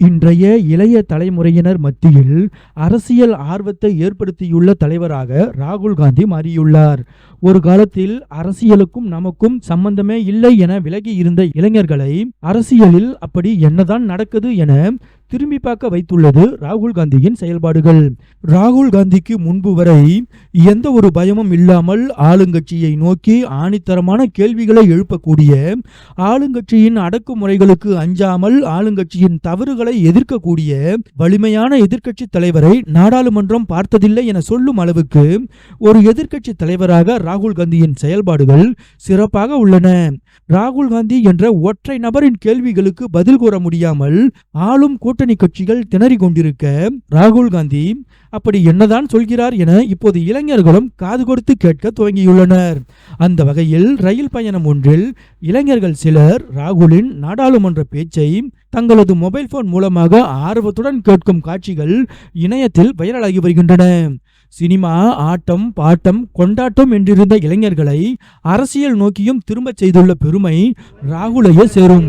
y இன்றைய இளைய தலைமுறையினர் மத்தியில் அரசியல் ஆர்வத்தை ஏற்படுத்தியுள்ள தலைவராக ராகுல் காந்தி மாறியுள்ளார். ஒரு காலத்தில் அரசியலுக்கும் நமக்கும் சம்பந்தமே இல்லை என விலகி இருந்த இளைஞர்களை அரசியலில் அப்படி என்னதான் நடக்குது என திரும்பி பார்க்க வைத்துள்ளது ராகுல் காந்தியின் செயல்பாடுகள். ராகுல் காந்திக்கு முன்பு வரை எந்த ஒரு பயமும் இல்லாமல் ஆளுங்கட்சியை நோக்கி ஆணித்தரமான கேள்விகளை எழுப்பக்கூடிய ஆளுங்கட்சியின் அடக்குமுறைகளுக்கு அஞ்சாமல் ஆளுங்கட்சியின் தவறுகளை எதிர்க்கக்கூடிய வலிமையான எதிர்க்கட்சி தலைவரை நாடாளுமன்றம் பார்த்ததில்லை என சொல்லும் அளவுக்கு ஒரு எதிர்க்கட்சி தலைவராக ராகுல் காந்தியின் செயல்பாடுகள் சிறப்பாக உள்ளன. ராகுல் காந்தி என்ற ஒற்றை நபரின் கேள்விகளுக்கு பதில் கூற முடியாமல் ஆளும் கூட்டணி கட்சிகள் திணறிக் கொண்டிருக்க ராகுல் காந்தி அப்படி என்னதான் சொல்கிறார் என இப்போது இளைஞர்களும் காது கொடுத்து கேட்க துவங்கியுள்ளனர். அந்த வகையில் ரயில் பயணம் ஒன்றில் இளைஞர்கள் சிலர் ராகுலின் நாடாளுமன்ற பேச்சை தங்களது மொபைல் போன் மூலமாக ஆர்வத்துடன் கேட்கும் காட்சிகள் இணையத்தில் வைரலாகி வருகின்றன. சினிமா ஆட்டம் பாட்டம் கொண்டாட்டம் என்றிருந்த இளைஞர்களை அரசியல் நோக்கியும் திரும்பச் செய்துள்ள பெருமை ராகுலையே சேரும்.